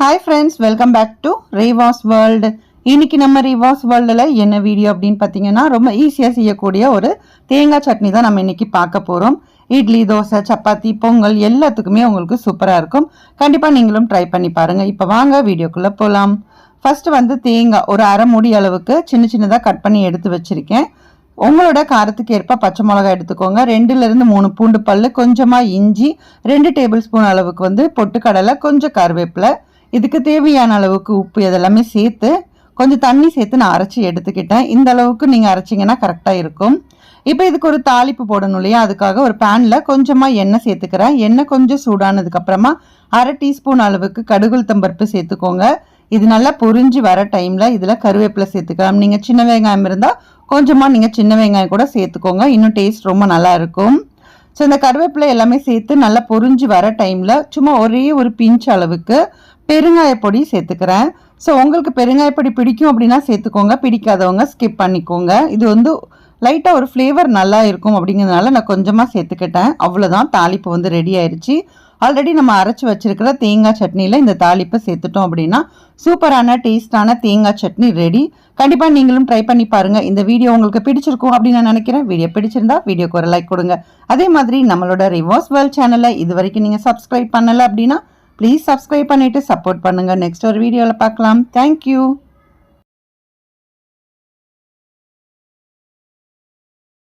Hi friends welcome back to Reeva's world இன்னைக்கு நம்ம ரீவாஸ் வேர்ல்டில் என்ன வீடியோ அப்படின்னு பார்த்தீங்கன்னா ரொம்ப ஈஸியாக செய்யக்கூடிய ஒரு தேங்காய் சட்னி தான் நம்ம இன்றைக்கி பார்க்க போகிறோம் இட்லி தோசை சப்பாத்தி பொங்கல் எல்லாத்துக்குமே உங்களுக்கு சூப்பராக இருக்கும். கண்டிப்பாக நீங்களும் ட்ரை பண்ணி பாருங்கள் இப்போ வாங்க வீடியோக்குள்ளே போகலாம் ஃபஸ்ட்டு வந்து தேங்காய் ஒரு அரை மூடி அளவுக்கு சின்ன சின்னதாக கட் பண்ணி எடுத்து வச்சுருக்கேன். உங்களோட காரத்துக்கு ஏற்ப பச்சை மிளகாய் எடுத்துக்கோங்க. ரெண்டுலேருந்து மூணு பூண்டு பல்லு கொஞ்சமாக இஞ்சி ரெண்டு டேபிள் ஸ்பூன் அளவுக்கு வந்து பொட்டுக்கடலை கொஞ்சம் கருவேப்பிலை இதுக்கு தேவையான அளவுக்கு உப்பு இதெல்லாமே சேர்த்து கொஞ்சம் தண்ணி சேர்த்து நான் அரைச்சி எடுத்துக்கிட்டேன். இந்த அளவுக்கு நீங்கள் அரைச்சிங்கன்னா கரெக்டாக இருக்கும். இப்போ இதுக்கு ஒரு தாளிப்பு போடணும் இல்லையா? அதுக்காக ஒரு பேனில் கொஞ்சமாக எண்ணெய் சேர்த்துக்கிறேன். எண்ணெய் கொஞ்சம் சூடானதுக்கப்புறமா அரை டீஸ்பூன் அளவுக்கு கடுகுள் தம்பருப்பு சேர்த்துக்கோங்க. இது நல்லா பொரிஞ்சு வர டைமில் இதில் கருவேப்பிலை சேர்த்துக்கலாம். நீங்கள் சின்ன வெங்காயம் இருந்தால் கொஞ்சமாக நீங்கள் சின்ன வெங்காயம் கூட சேர்த்துக்கோங்க. இன்னும் டேஸ்ட் ரொம்ப நல்லா இருக்கும். ஸோ இந்த கருவேப்பிலை எல்லாமே சேர்த்து நல்லா பொரிஞ்சு வர டைமில் சும்மா ஒரே ஒரு பிஞ்ச் அளவுக்கு பெருங்காயப்பொடி சேர்த்துக்கிறேன். ஸோ உங்களுக்கு பெருங்காய பொடி பிடிக்கும் அப்படின்னா சேர்த்துக்கோங்க. பிடிக்காதவங்க ஸ்கிப் பண்ணிக்கோங்க. இது வந்து லைட்டாக ஒரு ஃப்ளேவர் நல்லா இருக்கும் அப்படிங்கிறதுனால நான் கொஞ்சமாக சேர்த்துக்கிட்டேன். அவ்வளோதான் தாளிப்பு வந்து ரெடி ஆயிடுச்சு ஆல்ரெடி நம்ம அரைச்சி வச்சிருக்கிற தேங்காய் சட்னியில் இந்த தாளிப்பை சேர்த்துட்டோம் அப்படின்னா சூப்பரான டேஸ்டான தேங்காய் சட்னி ரெடி கண்டிப்பாக நீங்களும் ட்ரை பண்ணி பாருங்கள் இந்த வீடியோ உங்களுக்கு பிடிச்சிருக்கும் அப்படின்னு நான் நினைக்கிறேன். வீடியோ பிடிச்சிருந்தா வீடியோக்கு ஒரு லைக் கொடுங்க. அதே மாதிரி நம்மளோட ரிவர்ஸ் வேர்ல்ட் சேனலை இது வரைக்கும் நீங்கள் சப்ஸ்கிரைப் பண்ணலை அப்படின்னா ப்ளீஸ் சப்ஸ்கிரைப் பண்ணிவிட்டு சப்போர்ட் பண்ணுங்கள் நெக்ஸ்ட் ஒரு வீடியோவில் பார்க்கலாம். தேங்க்யூ